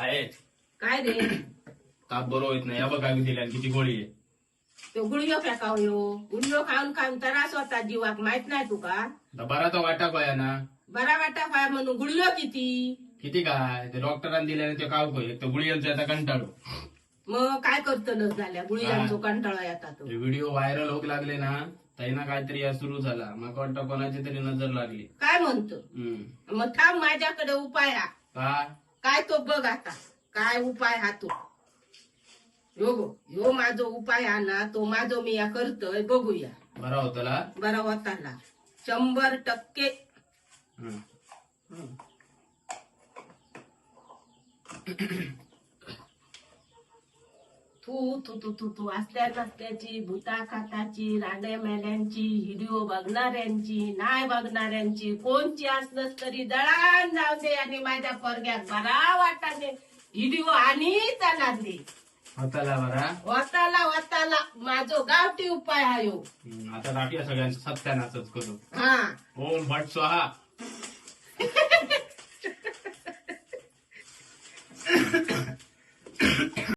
काय काय रे? ताप बरोबर होत नाही. या बघ काय दिल्या किती गोळी आहे. तो गुळयो फेकाव यो. गुळयो खाऊन खाऊन त्रास होता जीवाक माहीत नाही तुका. आता बरा तो वाटा काय ना. बरा वाटा फाय म्हणून गुळयो किती? किती काय? ते डॉक्टरांनी दिल्याने ते काव कोय एक तर गुळीयांचा आता कंटाळो. मग काय करतलच झाल्या? गुळयांचो कंटाळा येता तो. व्हिडिओ व्हायरल होक लागले ना ना काहीतरी या सुरू झाला. माका वाटतं कोणाची तरी नजर लागली. काय म्हणतो? हम्म. मग थांब माझ्याकडे उपाय हा. का? काय तो बघ आता. काय उपाय हा तो. यो गो यो माझो उपाय हा ना तो माझो मी या करतोय बघूया. बरा होतला बरा होताला शंभर टक्के. हम्म. तू तू तू तू तू असल्या नसल्याची भूता खाताची रांडे मेल्यांची व्हिडिओ बघणाऱ्यांची नाही बघणाऱ्यांची कोणची असलंच तरी दळान जाऊ दे आणि माझ्या पोरग्यात बरा वाटाने व्हिडिओ आणि होतला बरा. वताला वताला माझो गावठी उपाय हा. यो हम्म, आता टाकूया सगळ्यांचं सत्यानाशच करू हा. ओम भट स्वाहा.